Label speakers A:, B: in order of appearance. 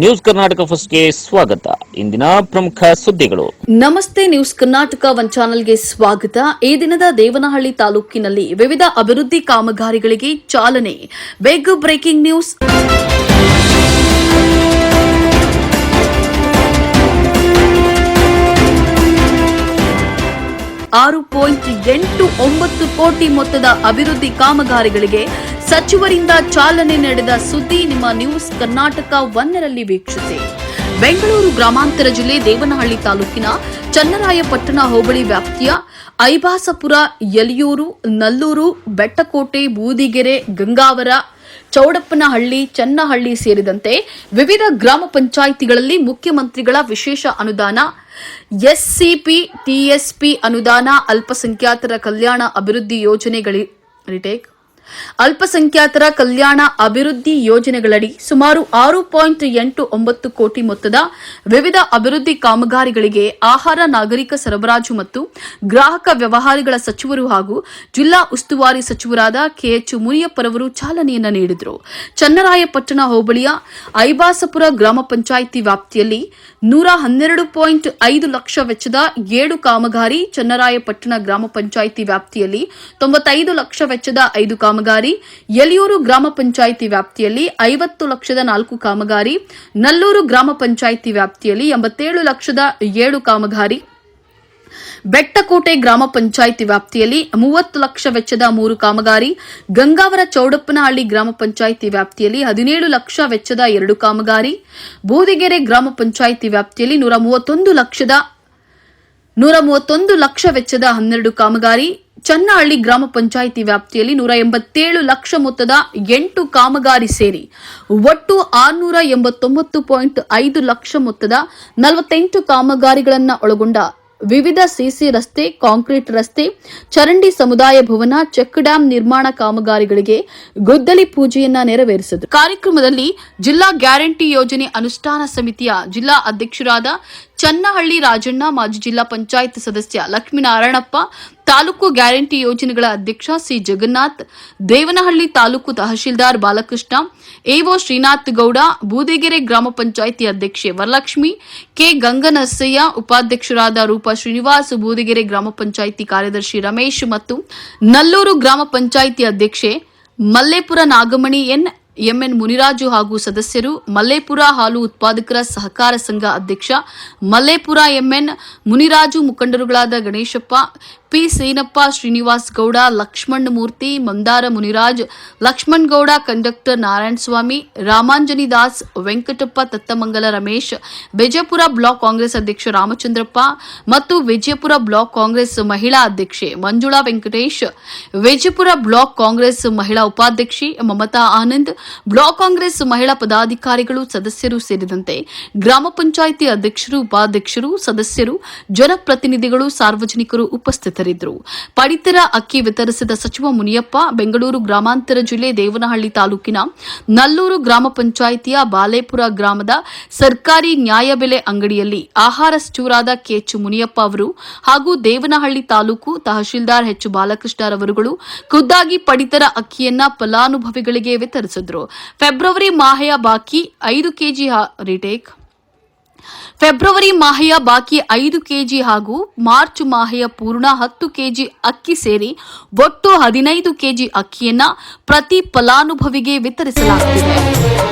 A: News Karnataka ಫಸ್ಟ್ಗೆ ಸ್ವಾಗತ. ಇಂದಿನ ಪ್ರಮುಖ ಸುದ್ದಿಗಳು.
B: ನಮಸ್ತೆ, ನ್ಯೂಸ್ ಕರ್ನಾಟಕ ಒನ್ ಚಾನೆಲ್ಗೆ ಸ್ವಾಗತ. ಈ ದಿನದ ದೇವನಹಳ್ಳಿ ತಾಲೂಕಿನಲ್ಲಿ ವಿವಿಧ ಅಭಿವೃದ್ಧಿ ಕಾಮಗಾರಿಗಳಿಗೆ ಚಾಲನೆ. Big breaking news. ಆರು ಪಾಯಿಂಟ್ ಎಂಟು ಒಂಬತ್ತು ಕೋಟಿ ಮೊತ್ತದ ಅಭಿವೃದ್ಧಿ ಕಾಮಗಾರಿಗಳಿಗೆ ಸಚಿವರಿಂದ ಚಾಲನೆ ನಡೆದ ಸುದ್ದಿ ನಿಮ್ಮ ನ್ಯೂಸ್ ಕರ್ನಾಟಕ ಒನ್ನರಲ್ಲಿ ವೀಕ್ಷಿಸಿ. ಬೆಂಗಳೂರು ಗ್ರಾಮಾಂತರ ಜಿಲ್ಲೆ ದೇವನಹಳ್ಳಿ ತಾಲೂಕಿನ ಚನ್ನರಾಯಪಟ್ಟಣ ಹೋಬಳಿ ವ್ಯಾಪ್ತಿಯ ಐಬಾಸಪುರ ಯಲಿಯೂರು ನಲ್ಲೂರು, ಬೆಟ್ಟಕೋಟೆ, ಬೂದಿಗೆರೆ, ಗಂಗಾವರ, ಚೌಡಪ್ಪನಹಳ್ಳಿ, ಚನ್ನಹಳ್ಳಿ ಸೇರಿದಂತೆ ವಿವಿಧ ಗ್ರಾಮ ಪಂಚಾಯಿತಿಗಳಲ್ಲಿ ಮುಖ್ಯಮಂತ್ರಿಗಳ ವಿಶೇಷ ಅನುದಾನ ಎಸ್ಸಿಪಿ ಟಿಎಸ್ಪಿ ಅನುದಾನ ಅಲ್ಪಸಂಖ್ಯಾತರ ಕಲ್ಯಾಣ ಅಭಿವೃದ್ಧಿ ಯೋಜನೆಗಳಿ ರಿಟೇಕ್ ಅಲ್ಪಸಂಖ್ಯಾತರ ಕಲ್ಯಾಣ ಅಭಿವೃದ್ಧಿ ಯೋಜನೆಗಳಡಿ ಸುಮಾರು ಆರು ಪಾಯಿಂಟ್ ಎಂಟು ಒಂಬತ್ತು ಕೋಟಿ ಮೊತ್ತದ ವಿವಿಧ ಅಭಿವೃದ್ಧಿ ಕಾಮಗಾರಿಗಳಿಗೆ ಆಹಾರ, ನಾಗರಿಕ ಸರಬರಾಜು ಮತ್ತು ಗ್ರಾಹಕ ವ್ಯವಹಾರಗಳ ಸಚಿವರು ಹಾಗೂ ಜಿಲ್ಲಾ ಉಸ್ತುವಾರಿ ಸಚಿವರಾದ ಕೆಎಚ್ ಮುನಿಯಪ್ಪರವರು ಚಾಲನೆಯನ್ನು ನೀಡಿದರು. ಚನ್ನರಾಯಪಟ್ಟಣ ಹೋಬಳಿಯ ಐಬಾಸಪುರ ಗ್ರಾಮ ಪಂಚಾಯಿತಿ ವ್ಯಾಪ್ತಿಯಲ್ಲಿ ನೂರ ಹನ್ನೆರಡು ಪಾಯಿಂಟ್ ಐದು ಲಕ್ಷ ವೆಚ್ಚದ ಏಳು ಕಾಮಗಾರಿ ಚನ್ನರಾಯಪಟ್ಟಣ ಗ್ರಾಮ ಪಂಚಾಯಿತಿ ವ್ಯಾಪ್ತಿಯಲ್ಲಿ ತೊಂಬತ್ತೈದು ಲಕ್ಷ ವೆಚ್ಚದ ಐದು ಯಲಿಯೂರು ಗ್ರಾಮ ಪಂಚಾಯಿತಿ ವ್ಯಾಪ್ತಿಯಲ್ಲಿ ಐವತ್ತು ಲಕ್ಷದ ನಾಲ್ಕು ಕಾಮಗಾರಿ, ನಲ್ಲೂರು ಗ್ರಾಮ ಪಂಚಾಯಿತಿ ವ್ಯಾಪ್ತಿಯಲ್ಲಿ ಎಂಬತ್ತೇಳು ಲಕ್ಷದ ಏಳು ಕಾಮಗಾರಿ. ಬೆಟ್ಟಕೋಟೆ ಗ್ರಾಮ ಪಂಚಾಯಿತಿ ವ್ಯಾಪ್ತಿಯಲ್ಲಿ ಮೂವತ್ತು ಲಕ್ಷ ವೆಚ್ಚದ ಮೂರು ಕಾಮಗಾರಿ, ಗಂಗಾವರ ಚೌಡಪ್ಪನಹಳ್ಳಿ ಗ್ರಾಮ ಪಂಚಾಯಿತಿ ವ್ಯಾಪ್ತಿಯಲ್ಲಿ ಹದಿನೇಳು ಲಕ್ಷ ವೆಚ್ಚದ ಎರಡು ಕಾಮಗಾರಿ, ಬೂದಿಗೆರೆ ಗ್ರಾಮ ಪಂಚಾಯಿತಿ ವ್ಯಾಪ್ತಿಯಲ್ಲಿ ನೂರ ಮೂವತ್ತೊಂದು ಲಕ್ಷದ, ನೂರ ಮೂವತ್ತೊಂದು ಲಕ್ಷ ವೆಚ್ಚದ ಹನ್ನೆರಡು ಕಾಮಗಾರಿ ಚನ್ನಹಳ್ಳಿ ಗ್ರಾಮ ಪಂಚಾಯಿತಿ ವ್ಯಾಪ್ತಿಯಲ್ಲಿ ನೂರ ಎಂಬತ್ತೇಳು ಲಕ್ಷ ಮೊತ್ತದ ಎಂಟು ಕಾಮಗಾರಿ ಸೇರಿ ಒಟ್ಟು ಆರುನೂರ ಎಂಬತ್ತೊಂಬತ್ತು ಪಾಯಿಂಟ್ ಐದು ಲಕ್ಷ ಮೊತ್ತದ ನಲವತ್ತೆಂಟು ಕಾಮಗಾರಿಗಳನ್ನು ಒಳಗೊಂಡ ವಿವಿಧ ಸಿಸಿ ರಸ್ತೆ, ಕಾಂಕ್ರೀಟ್ ರಸ್ತೆ, ಚರಂಡಿ ಸಮುದಾಯ ಭವನ, ಚೆಕ್ ಡ್ಯಾಂ ನಿರ್ಮಾಣ ಕಾಮಗಾರಿಗಳಿಗೆ ಗುದ್ದಲಿ ಪೂಜೆಯನ್ನ ನೆರವೇರಿಸಿದರು. ಕಾರ್ಯಕ್ರಮದಲ್ಲಿ ಜಿಲ್ಲಾ ಗ್ಯಾರಂಟಿ ಯೋಜನೆ ಅನುಷ್ಠಾನ ಸಮಿತಿಯ ಜಿಲ್ಲಾ ಅಧ್ಯಕ್ಷರಾದ ಚನ್ನಹಳ್ಳಿ ರಾಜಣ್ಣ, ಮಾಜಿ ಜಿಲ್ಲಾ ಪಂಚಾಯತ್ ಸದಸ್ಯ ಲಕ್ಷ್ಮೀನಾರಾಯಣಪ್ಪ ತಾಲೂಕು ಗ್ಯಾರಂಟಿ ಯೋಜನೆಗಳ ಅಧ್ಯಕ್ಷ ಸಿ ಜಗನ್ನಾಥ್, ದೇವನಹಳ್ಳಿ ತಾಲೂಕು ತಹಶೀಲ್ದಾರ್ ಬಾಲಕೃಷ್ಣ ಎಒ ಶ್ರೀನಾಥ್ ಗೌಡ, ಬೂದಿಗೆರೆ ಗ್ರಾಮ ಪಂಚಾಯಿತಿ ಅಧ್ಯಕ್ಷೆ ವರಲಕ್ಷ್ಮಿ, ಕೆ ಗಂಗನಸಯ್ಯ, ಉಪಾಧ್ಯಕ್ಷರಾದ ರೂಪಾ ಶ್ರೀನಿವಾಸ್, ಬೂದಿಗೆರೆ ಗ್ರಾಮ ಪಂಚಾಯಿತಿ ಕಾರ್ಯದರ್ಶಿ ರಮೇಶ್ ಮತ್ತು ನಲ್ಲೂರು ಗ್ರಾಮ ಪಂಚಾಯಿತಿ ಅಧ್ಯಕ್ಷೆ ಮಲ್ಲೇಪುರ ನಾಗಮಣಿ ಎನ್ ಎಂಎನ್ ಮುನಿರಾಜು ಹಾಗೂ ಸದಸ್ಯರು, ಮಲ್ಲೇಪುರ ಹಾಲು ಉತ್ಪಾದಕರ ಸಹಕಾರ ಸಂಘ ಅಧ್ಯಕ್ಷ Mallepura MN Muniraju ಮುಖಂಡರುಗಳಾದ Ganeshappa P Senappa Srinivas Gowda, Lakshman Murthy, Mandara Muniraj, Lakshman Gowda, conductor Narayanaswamy, Ramanjani Das, Venkatappa Tattamangala Ramesh, Vijayapura block Congress ಅಧ್ಯಕ್ಷ ರಾಮಚಂದ್ರಪ್ಪ ಮತ್ತು ವಿಜಯಪುರ ಬ್ಲಾಕ್ ಕಾಂಗ್ರೆಸ್ ಮಹಿಳಾ ಅಧ್ಯಕ್ಷೆ ಮಂಜುಳಾ ವೆಂಕಟೇಶ್, ವಿಜಯಪುರ ಬ್ಲಾಕ್ ಕಾಂಗ್ರೆಸ್ ಮಹಿಳಾ ಉಪಾಧ್ಯಕ್ಷೆ ಮಮತಾ ಆನಂದ್, ಬ್ಲಾಕ್ ಕಾಂಗ್ರೆಸ್ ಮಹಿಳಾ ಪದಾಧಿಕಾರಿಗಳು ಸದಸ್ಯರು ಸೇರಿದಂತೆ ಗ್ರಾಮ ಪಂಚಾಯಿತಿ ಅಧ್ಯಕ್ಷರು, ಉಪಾಧ್ಯಕ್ಷರು, ಸದಸ್ಯರು, ಜನಪ್ರತಿನಿಧಿಗಳು, ಸಾರ್ವಜನಿಕರು ಉಪಸ್ಥಿತರಿದ್ದರು. ಪಡಿತರ ಅಕ್ಕಿ ವಿತರಿಸಿದ ಸಚಿವ ಮುನಿಯಪ್ಪ, ಬೆಂಗಳೂರು ಗ್ರಾಮಾಂತರ ಜಿಲ್ಲೆ ದೇವನಹಳ್ಳಿ ತಾಲೂಕಿನ ನಲ್ಲೂರು ಗ್ರಾಮ ಪಂಚಾಯಿತಿಯ ಬಾಲೇಪುರ ಗ್ರಾಮದ ಸರ್ಕಾರಿ ನ್ಯಾಯಬೆಲೆ ಅಂಗಡಿಯಲ್ಲಿ ಆಹಾರ ಸಚಿವರಾದ ಕೆಎಚ್ ಮುನಿಯಪ್ಪ ಅವರು ಹಾಗೂ ದೇವನಹಳ್ಳಿ ತಾಲೂಕು ತಹಶೀಲ್ದಾರ್ ಎಚ್ ಬಾಲಕೃಷ್ಣರವರುಗಳು ಖುದ್ದಾಗಿ ಪಡಿತರ ಅಕ್ಕಿಯನ್ನ ಫಲಾನುಭವಿಗಳಿಗೆ ವಿತರಿಸಿದರು. ಫೆಬ್ರವರಿ ಮಾಹೆಯ ಬಾಕಿ ಐದು ಕೆಜಿ ರಿಟೇಕ್ ಫೆಬ್ರವರಿ ಮಾಹೆಯ ಬಾಕಿ ಐದು ಕೆಜಿ ಹಾಗೂ ಮಾರ್ಚ್ ಮಾಹೆಯ ಪೂರ್ಣ ಹತ್ತು ಕೆಜಿ ಅಕ್ಕಿ ಸೇರಿ ಒಟ್ಟು ಹದಿನೈದು ಕೆಜಿ ಅಕ್ಕಿಯನ್ನ ಪ್ರತಿ ಫಲಾನುಭವಿಗೆ ವಿತರಿಸಲಾಗುತ್ತಿದೆ.